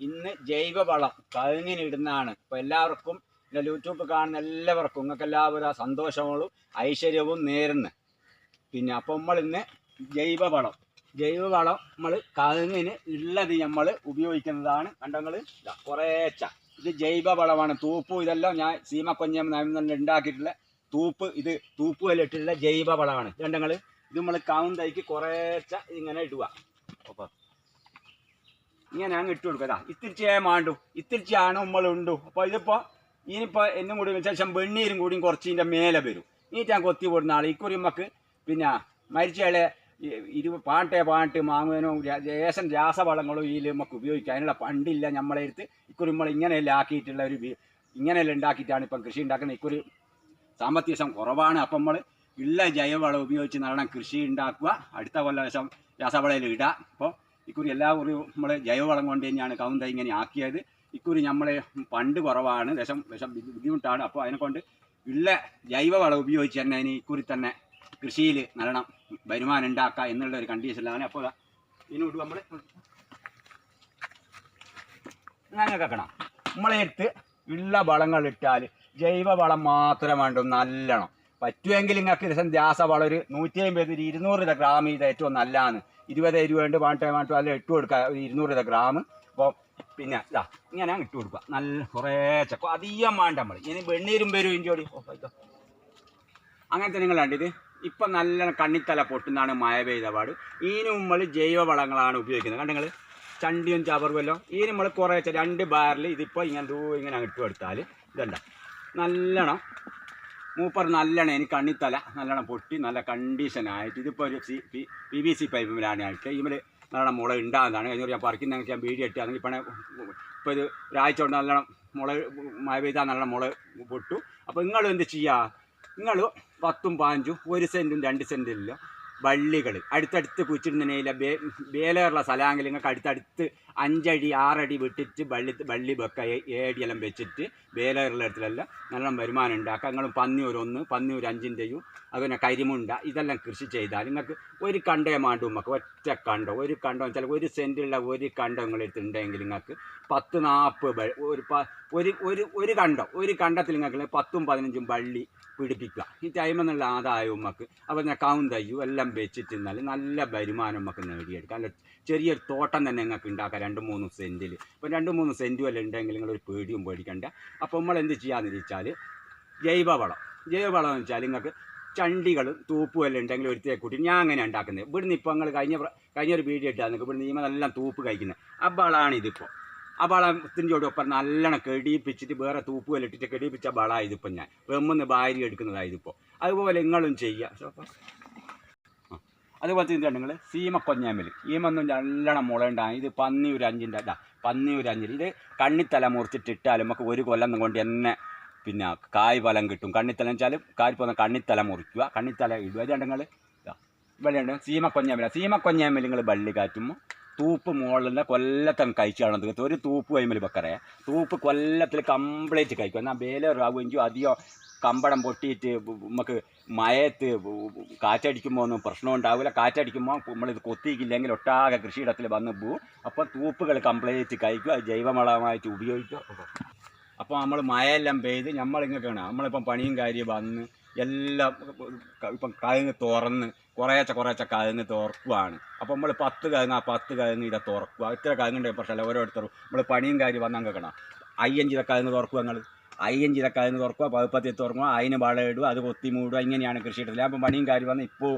ഇന്ന് ജൈവവളം കഴുങ്ങിനിടുന്നതാണ് ഇപ്പോൾ എല്ലാവർക്കും എന്റെ യൂട്യൂബ് കാണുന്ന എല്ലാവർക്കും നിങ്ങൾക്ക് എല്ലാവരും സന്തോഷങ്ങളും ഐശ്വര്യവും നേരുന്നു. പിന്നെ അപ്പോൾ നമ്മൾ ഇന്ന് ജൈവവളം. ജൈവവളം നമ്മൾ കഴുങ്ങിന് ഉള്ളത് നമ്മൾ ഉപയോഗിക്കുന്നതാണ്. കണ്ടങ്ങൾ കുറേച്ച ഇത് ജൈവവളമാണ്. തൂപ്പും ഇതെല്ലാം ഞാൻ സീമക്കൊഞ്ഞം തന്നെ ഉണ്ടാക്കിയിട്ടുള്ള തൂപ്പ്. ഇത് തൂപ്പ് ഇട്ടിട്ടുള്ള ജൈവവളമാണ് കണ്ടങ്ങൾ ഇത് നമ്മൾ കൗന്തയ്ക്ക് കുറേച്ച ഇങ്ങനെ ഇടുക. അപ്പോൾ ഇങ്ങനെ ഞാൻ ഇട്ട് കൊടുക്കുക. ഇത്തിരിച്ചേ മാണ്ടു ഇത്തിരിച്ചാണ് നമ്മളുണ്ടു അപ്പോൾ ഇതിപ്പോൾ ഇനിയിപ്പോൾ എന്നും കൂടി ശേഷം വെണ്ണീരും കൂടിയും കുറച്ച് ഇതിന്റെ മേലെ വരും. ഇനിയിട്ട് ഞാൻ കൊത്തി പോടുന്ന ആൾ ഇക്കുറി നമുക്ക് പിന്നെ മരിച്ചയാളെ ഇരു പാട്ടേ പാട്ട് മാങ്ങനോ ലേശം രാസവളങ്ങളോ ഇതിൽ നമുക്ക് ഉപയോഗിക്കാം. അതിനുള്ള പണ്ടില്ല നമ്മളെ അടുത്ത്. ഇക്കുറി നമ്മൾ ഇങ്ങനെയല്ല ആക്കിയിട്ടുള്ള ഒരു ഇങ്ങനെയല്ല ഉണ്ടാക്കിയിട്ടാണ് ഇപ്പം കൃഷി ഉണ്ടാക്കുന്നത്. ഇക്കുറി സാമ്പത്തികം കുറവാണ്. അപ്പം നമ്മൾ ഉള്ള ജൈവവളം ഉപയോഗിച്ച് നല്ലോണം കൃഷി ഉണ്ടാക്കുക. അടുത്ത കൊല്ലം രാസവളയിൽ ഇടുക അപ്പോൾ ഇക്കുറി എല്ലാ കുറിയും നമ്മൾ ജൈവവളം കൊണ്ട് തന്നെയാണ് കൗന്ത ഇങ്ങനെ ആക്കിയത്. ഇക്കുറി നമ്മളെ പണ്ട് കുറവാണ് വിഷം വിഷം ബുദ്ധിമുട്ടാണ്. അപ്പോൾ അതിനെക്കൊണ്ട് ഉള്ള ജൈവവളം ഉപയോഗിച്ച് തന്നെ ഇനി ഇക്കുറി തന്നെ കൃഷിയിൽ നല്ലോണം വരുമാനം ഉണ്ടാക്കുക എന്നുള്ള ഒരു കണ്ടീഷനിലാണ് അപ്പോൾ ഇതിനോട് നമ്മൾ അങ്ങനെ കേൾക്കണം നമ്മളെ അടുത്ത് ഉള്ള വളങ്ങൾ ഇട്ടാൽ ജൈവ വളം മാത്രം വേണ്ടും നല്ലോണം. പറ്റുമെങ്കിൽ നിങ്ങൾക്ക് ദിവസം രാസവളം ഒരു നൂറ്റി അമ്പത് ഇരുന്നൂറ് രൂപ ഗ്രാം ഇത് ഏറ്റവും നല്ലതാണ്. ഇരുപത് രൂപ ഉണ്ട് വാണ്ടേ വാണ്ടോ അല്ല ഇട്ട് കൊടുക്കുക ഒരു ഇരുന്നൂറ് രൂപ ഗ്രാം. അപ്പോൾ പിന്നെ ഇതാ ഇങ്ങനെ ഇട്ട് കൊടുക്കുക. നല്ല കുറേ ചക്ക അധികം വേണ്ട നമ്മൾ ഇനി വെണ്ണീരും വരും ഇഞ്ചോടി ഓടി. അങ്ങനത്തെ നിങ്ങൾ കണ്ടിത് ഇപ്പം നല്ല കണ്ണിത്തല പൊട്ടുന്നതാണ് മഴ പെയ്ത പാട് ഇതിന് നമ്മൾ ജൈവ വളങ്ങളാണ് ഉപയോഗിക്കുന്നത് നിങ്ങൾ ചണ്ടിയും ചവറുമല്ലോ ഇതിന് നമ്മൾ കുറേ രണ്ട് ബാറിൽ ഇതിപ്പോൾ ഇങ്ങനെ ദൂ ഇങ്ങനെ ഇട്ട് കൊടുത്താൽ ഇതുണ്ട? നല്ലോണം മൂപ്പർ നല്ലോണം എനിക്ക് കണ്ണിത്തല നല്ലോണം പൊട്ടി നല്ല കണ്ടീഷനായിട്ട് ഇതിപ്പോൾ ഒരു C P P V C പൈപ്പിലാണ് ആയിട്ട് ഇവർ നല്ലോണം മുള ഉണ്ടാകുന്നതാണ് കഴിഞ്ഞ ഞാൻ പറിക്കുന്ന ഞാൻ വീഡിയോ ഇട്ടാണെങ്കിൽ ഇപ്പം ഇപ്പോൾ ഇത് ഒരാഴ്ച കൊണ്ട് നല്ലോണം മുള മഴ പെയ്താൽ നല്ലോണം മുള പൊട്ടു. അപ്പോൾ നിങ്ങൾ എന്ത് ചെയ്യുക നിങ്ങൾ പത്തും പാഞ്ചും ഒരു സെന്റും രണ്ട് സെന്റില്ല വള്ളികൾ അടുത്തടുത്ത് കുച്ചിടുന്നതിനില്ല ബേ വേലയുള്ള സ്ഥലമെങ്കിൽ നിങ്ങൾക്ക് അടുത്തടുത്ത് അഞ്ചടി ആറടി വിട്ടിട്ട് വള്ളി വള്ളി വെക്ക ഏടിയെല്ലാം വെച്ചിട്ട് വേലയുള്ള ഇടത്തിലെല്ലാം നല്ല വരുമാനം ഉണ്ടാക്കുക. നിങ്ങൾ പന്നിയൂർ ഒന്ന് പന്നിയൂർ അഞ്ചിന്റെയും അതുപോലെ കരിമുണ്ട ഇതെല്ലാം കൃഷി ചെയ്താൽ നിങ്ങൾക്ക് ഒരു കണ്ടേ മാണ്ടും നമുക്ക് ഒറ്റ കണ്ടോ. ഒരു കണ്ടോ വെച്ചാൽ ഒരു സെന്റുള്ള ഒരു കണ്ടോ നിങ്ങളെടുത്ത് ഉണ്ടെങ്കിൽ നിങ്ങൾക്ക് പത്ത് നാൽപ്പത് ഒരു പ- ഒരു ഒരു ഒരു കണ്ടോ ഒരു കണ്ടത്തിൽ നിങ്ങൾക്ക് പത്തും പതിനഞ്ചും വള്ളി പിടിപ്പിക്കുക. ഈ ടൈമെന്നുള്ള ആദായവും നമുക്ക് അപ്പോൾ ഞാൻ കൗന്തയ്യും എല്ലാം വെച്ചിട്ട് നല്ല നല്ല വരുമാനം നമുക്ക് നേടിയെടുക്കാം. അല്ല ചെറിയൊരു തോട്ടം തന്നെ നിങ്ങൾക്ക് ഉണ്ടാക്കാം രണ്ട് മൂന്ന് സെന്റിൽ അപ്പോൾ രണ്ട് മൂന്ന് സെന്റും എല്ലാം ഉണ്ടെങ്കിൽ നിങ്ങളൊരു പേടിയും പേടിക്കണ്ട. അപ്പോൾ നമ്മൾ എന്ത് ചെയ്യാന്ന് ചോദിച്ചാൽ ജൈവവളം. ജൈവവളം എന്ന് വെച്ചാൽ നിങ്ങൾക്ക് ചണ്ടികളും തൂപ്പും എല്ലാം ഉണ്ടെങ്കിൽ ഒരു കൂട്ടി ഞാൻ അങ്ങനെ ഉണ്ടാക്കുന്നത്. ഇവിടുന്ന് ഇപ്പോൾ നിങ്ങൾ കഴിഞ്ഞ കഴിഞ്ഞ കഴിഞ്ഞൊരു വീഡിയോ ഇട്ടാൽ നിങ്ങൾക്ക് ഇവിടുന്ന് ഈമെല്ലാം തൂപ്പ് കഴിക്കുന്നത്. ആ ഇതിപ്പോൾ ആ വളത്തിന്റെ ഒപ്പം നല്ലോണം കെടിയിപ്പിച്ചിട്ട് വേറെ തൂപ്പുകൾ ഇട്ടിട്ട് കെടിയിപ്പിച്ച വളമായതിപ്പോൾ ഞാൻ. വെമ്മെന്ന് ഭാര്യ എടുക്കുന്നതായതിപ്പോൾ അതുപോലെ നിങ്ങളും ചെയ്യുക. അതുപോലെ തന്നെ നിങ്ങൾ സീമ കൊഞ്ഞാമ്പൽ ഈമൊന്നും നല്ലോണം മുളയുണ്ടാകും ഇത് പന്നി ഒരു അഞ്ചിന്റെ അല്ല പന്നി ഒരു അഞ്ചിൽ ഇത് കണ്ണിത്തല മുറിച്ചിട്ടിട്ടാലും നമുക്ക് ഒരു കൊല്ലം കൊണ്ട് തന്നെ പിന്നെ കായ് ഫലം കിട്ടും. കണ്ണിത്തല വെച്ചാൽ കായ് പോകുന്ന കണ്ണിത്തല മുറിക്കുക കണ്ണിത്തല ഇടുക. ഇത് നിങ്ങൾ വെള്ളിയുണ്ട് സീമ കൊഞ്ഞാമ്പല സീമ കൊഞ്ഞാമ്പൽ നിങ്ങൾ വള്ളി കാറ്റുമ്പോൾ തൂപ്പ് മുകളിൽ കൊല്ലത്തം കഴിച്ചാണ് തീർത്ത് ഒരു തൂപ്പ് കഴിയുമ്പോൾ വെക്കറേ. തൂപ്പ് കൊല്ലത്തിൽ കംപ്ലീറ്റ് കഴിക്കും. എന്നാൽ വേലറാവുകയും അധികം കമ്പടം പൊട്ടിയിട്ട് നമുക്ക് മയത്ത് കാറ്റടിക്കുമ്പോൾ ഒന്നും പ്രശ്നം ഉണ്ടാവില്ല കാറ്റടിക്കുമ്പോൾ നമ്മളിത് കൊത്തിക്കില്ലെങ്കിൽ ഒട്ടാകെ കൃഷിയിടത്തിൽ വന്ന് പോവും അപ്പോൾ തൂപ്പുകൾ കംപ്ലീറ്റ് കഴിക്കുക ജൈവവളമായിട്ട് ഉപയോഗിക്കുക അപ്പോൾ നമ്മൾ മഴയെല്ലാം പെയ്ത് നമ്മളിങ്ങൊക്കെയാണ് നമ്മളിപ്പം പണിയും കാര്യം വന്ന് എല്ലാം ഇപ്പം കഴുങ്ങ് തുറന്ന് കുറേച്ച കുറേച്ച കഴുങ്ങ് തുറക്കുവാണ്. അപ്പോൾ നമ്മൾ പത്ത് കഴുങ്ങ് ആ പത്ത് കഴുങ്ങ് ഇടെ തുറക്കുക ഇത്ര കഴുങ്ങുണ്ടെങ്കിൽ പ്രശ്നമല്ല ഓരോരുത്തരും. നമ്മൾ പണിയും കാര്യം വന്നാൽ കേൾക്കണം അയ്യഞ്ചിത കഴുങ്ങ് തുറക്കുക നിങ്ങൾ അയ്യഞ്ചിത കഴുങ്ങ് തുറക്കുക പതിപ്പത്തി തുറക്കുക അതിന് വളം ഇടുക അത് കൊത്തി മൂടുക ഇങ്ങനെയാണ് കൃഷിയിടത്തിൽ അപ്പം പണിയും കാര്യം വന്ന് ഇപ്പോൾ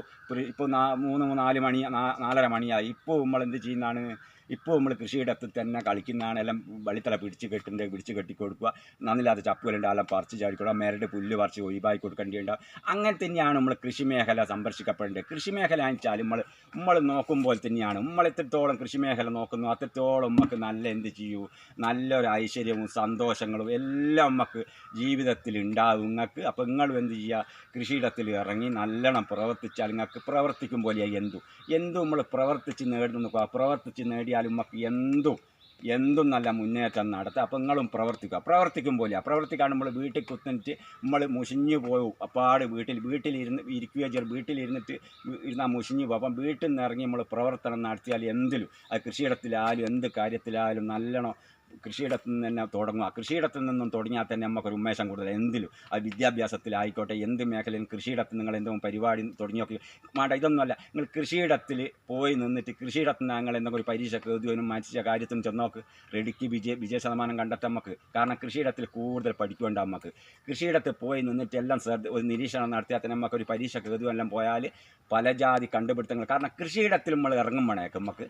ഇപ്പോൾ മൂന്ന് നാല് മണി നാലര മണിയായി. ഇപ്പോൾ നമ്മൾ എന്ത് ചെയ്യുന്നതാണ്? ഇപ്പോൾ നമ്മൾ കൃഷിയിടത്തിൽ തന്നെ കളിക്കുന്നതാണ് എല്ലാം വളിത്തല പിടിച്ച് കെട്ടുന്നത് പിടിച്ച് കെട്ടിക്കൊടുക്കുക. ചപ്പുകളുണ്ട് എല്ലാം പറിച്ച് ചാടിക്കൊടുക്കുക. മേരുടെ പുല്ല് പറിച്ച് ഒഴിവാക്കി കൊടുക്കേണ്ടിയുണ്ടാവും അങ്ങനെ തന്നെയാണ് നമ്മൾ കൃഷി മേഖല സംരക്ഷിക്കപ്പെടേണ്ടത് കൃഷി മേഖല നമ്മൾ നമ്മൾ നോക്കുമ്പോൾ തന്നെയാണ്. നമ്മൾ എത്രത്തോളം കൃഷി മേഖല നോക്കുന്നു അത്രത്തോളം നമുക്ക് നല്ല എന്ത് ചെയ്യൂ? നല്ലൊരു ഐശ്വര്യവും സന്തോഷങ്ങളും എല്ലാം നമുക്ക് ജീവിതത്തിൽ ഉണ്ടാവും നിങ്ങൾക്ക് അപ്പോൾ നിങ്ങൾ എന്ത് ചെയ്യുക? കൃഷിയിടത്തിൽ ഇറങ്ങി നല്ലോണം പ്രവർത്തിച്ചാൽ നിങ്ങൾക്ക് പ്രവർത്തിക്കും പോലെയായി എന്തു. എന്തു നമ്മൾ പ്രവർത്തിച്ച് നേടുന്നു. പ്രവർത്തിച്ച് പ്രവർത്തിച്ച് നേടിയാൽ ഉമ്മക്ക് എന്തും എന്തും നല്ല മുന്നേറ്റം നടത്തുക അപ്പം നിങ്ങളും പ്രവർത്തിക്കുക. പ്രവർത്തിക്കും പോലെ. പ്രവർത്തിക്കാണ്ട് നമ്മൾ വീട്ടിൽ കുത്തിനിട്ട് നമ്മൾ മുഷിഞ്ഞു പോകും അപ്പാട് വീട്ടിൽ വീട്ടിലിരുന്ന് ഇരിക്കുകയോ ചെയ്യും വീട്ടിലിരുന്നിട്ട് ഇരുന്നാൽ മുഷിഞ്ഞു പോകും അപ്പം വീട്ടിൽ നിന്ന് ഇറങ്ങി നമ്മൾ പ്രവർത്തനം നടത്തിയാൽ എന്തിലും അത് കൃഷിയിടത്തിലായാലും എന്ത് കാര്യത്തിലായാലും നല്ലോണം കൃഷിയിടത്തിൽ നിന്ന് തന്നെ തുടങ്ങുക കൃഷിയിടത്തിൽ നിന്നും തുടങ്ങിയാൽ തന്നെ നമുക്കൊരു ഉന്മേഷം കൂടുതൽ എന്തിലും അത് വിദ്യാഭ്യാസത്തിലായിക്കോട്ടെ എന്ത് മേഖലയിലും കൃഷിയിടത്ത് നിങ്ങൾ എന്തെങ്കിലും പരിപാടി തുടങ്ങിയൊക്കെ. മാട ഇതൊന്നുമല്ല. നിങ്ങൾ കൃഷിയിടത്തിൽ പോയി നിന്നിട്ട് കൃഷിയിടത്ത് നിന്ന് ഞങ്ങൾ എന്തെങ്കിലും ഒരു പരീക്ഷയ്ക്ക് എഴുതുവാനും മനസ്സിച്ച കാര്യത്തിനും ചെന്നോക്ക് റെഡിക്ക് വിജയ വിജയ ശതമാനം കണ്ടെത്താൻ നമുക്ക്. കാരണം കൃഷിയിടത്തിൽ കൂടുതൽ പഠിക്കേണ്ട നമുക്ക്. കൃഷിയിടത്ത് പോയി നിന്നിട്ട് എല്ലാം ശ്രദ്ധ ഒരു നിരീക്ഷണം നടത്തിയാൽ തന്നെ നമുക്കൊരു പരീക്ഷയ്ക്ക് എഴുതുമെല്ലാം പോയാൽ പല ജാതി കണ്ടുപിടുത്തങ്ങൾ. കാരണം കൃഷിയിടത്തിൽ നമ്മൾ ഇറങ്ങുമ്പോഴേക്ക് നമുക്ക്.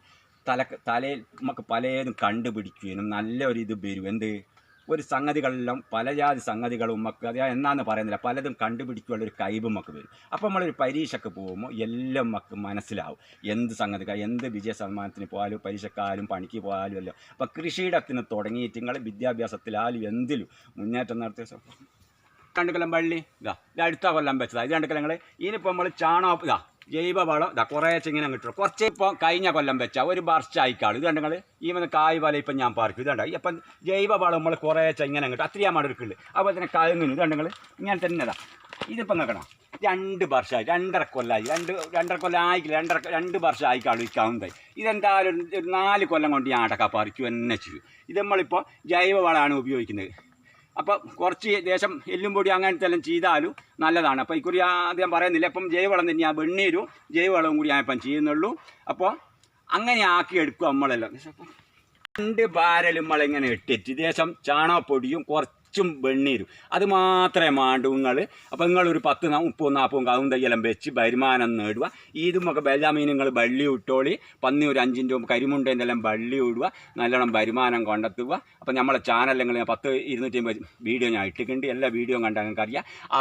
തല തലയിൽ നമുക്ക് പലതും കണ്ടുപിടിക്കുകയും നല്ലൊരു ഇത് വരും. എന്ത്? ഒരു സംഗതികളെല്ലാം പല ജാതി സംഗതികളും നമുക്ക് അത് എന്നാന്ന് പറയുന്നില്ല പലതും കണ്ടുപിടിക്കാനുള്ള ഒരു കൈബ് നമുക്ക് വരും. അപ്പോൾ നമ്മളൊരു പരീക്ഷയ്ക്ക് പോകുമ്പോൾ എല്ലാം നമുക്ക് മനസ്സിലാവും. എന്ത് സംഗതി എന്ത് വിജയ ശതമാനത്തിന് പോയാലും പരീക്ഷക്കാലും പണിക്ക് പോയാലും എല്ലാം. അപ്പോൾ കൃഷിയിടത്തിന് തുടങ്ങിയിട്ട് നിങ്ങൾ വിദ്യാഭ്യാസത്തിലായാലും എന്തിലും മുന്നേറ്റം നടത്തിയ രണ്ട് കൊല്ലം പള്ളി. ഇതാ ഇത് അടുത്ത കൊല്ലം വെച്ചതാണ് ഇത് രണ്ട് കൊല്ലങ്ങൾ ഇനിയിപ്പോൾ നമ്മൾ ചാണകം ഇതാ ജൈവ വളം. ഇതാ കുറേശ്ശെ ഇങ്ങനെ കിട്ടും കുറച്ച് ഇപ്പോൾ കഴിഞ്ഞ കൊല്ലം വെച്ച ഒരു വർഷമായിക്കാൾ ഇത് കണ്ടങ്ങൾ ഈ വന്ന് കായ് വല ഇപ്പം ഞാൻ പാർക്കും ഇത് കണ്ട? ഇപ്പം ജൈവ വളം നമ്മൾ കുറേശ്ശെ ഇങ്ങനെ കിട്ടും അത്രയും മടുക്കുള്ളു അതുപോലെ തന്നെ കഴുങ്ങിന് ഇത് കണ്ടങ്ങൾ ഇങ്ങനെ തന്നെ ഇതാ. ഇതിപ്പം നോക്കണം. രണ്ട് വർഷമായി. രണ്ടര കൊല്ലമായി രണ്ട് രണ്ടര കൊല്ലം ആയിക്കില്ല രണ്ടര രണ്ട് വർഷം ആയിക്കാളും ഈ ഇതെന്തായാലും ഒരു- നാല് കൊല്ലം കൊണ്ട് ഞാൻ അടക്കാൻ പാർക്കും എന്നെ ചെയ്യും. ഇത് നമ്മളിപ്പോൾ ജൈവ വളമാണ് ഉപയോഗിക്കുന്നത്. അപ്പോൾ കുറച്ച് ദേശം എല്ലും പൊടി അങ്ങനത്തെ എല്ലാം ചെയ്താലും നല്ലതാണ്. അപ്പോൾ ഇക്കുറി ആദ്യം പറയുന്നില്ല. അപ്പം ജൈവവളം തന്നെയാണ് വെണ്ണീരും ജൈവവളവും കൂടി ഞാൻ ഇപ്പം ചെയ്യുന്നുള്ളൂ. അപ്പോൾ അങ്ങനെ ആക്കി എടുക്കും നമ്മളെല്ലാം. രണ്ട് ബാരലും നമ്മളിങ്ങനെ ഇട്ടിട്ട് ദേശം ചാണകപ്പൊടിയും കുറച്ചും വെണ്ണീരും. അത് മാത്രമേ മാണ്ടൂ നിങ്ങൾ അപ്പോൾ നിങ്ങളൊരു പത്ത് മുപ്പതും നാൽപ്പതും കാവും തയ്യലും വെച്ച് വരുമാനം നേടുക. ഇതുമൊക്കെ ബെല്ലാമീൻ നിങ്ങൾ വള്ളി ഇട്ടോളി പന്നി ഒരു അഞ്ചിന്റെ കരിമുണ്ടേന്റെ എല്ലാം വള്ളി ഇടുക നല്ലോണം വരുമാനം കണ്ടെത്തുക. അപ്പോൾ നമ്മളെ ചാനലിൽ നിങ്ങൾ പത്ത് ഇരുന്നൂറ്റി വീഡിയോ ഞാൻ ഇട്ടിട്ടുണ്ട്. എല്ലാ വീഡിയോയും കണ്ടാൽ നിങ്ങൾക്ക് അറിയാം ആ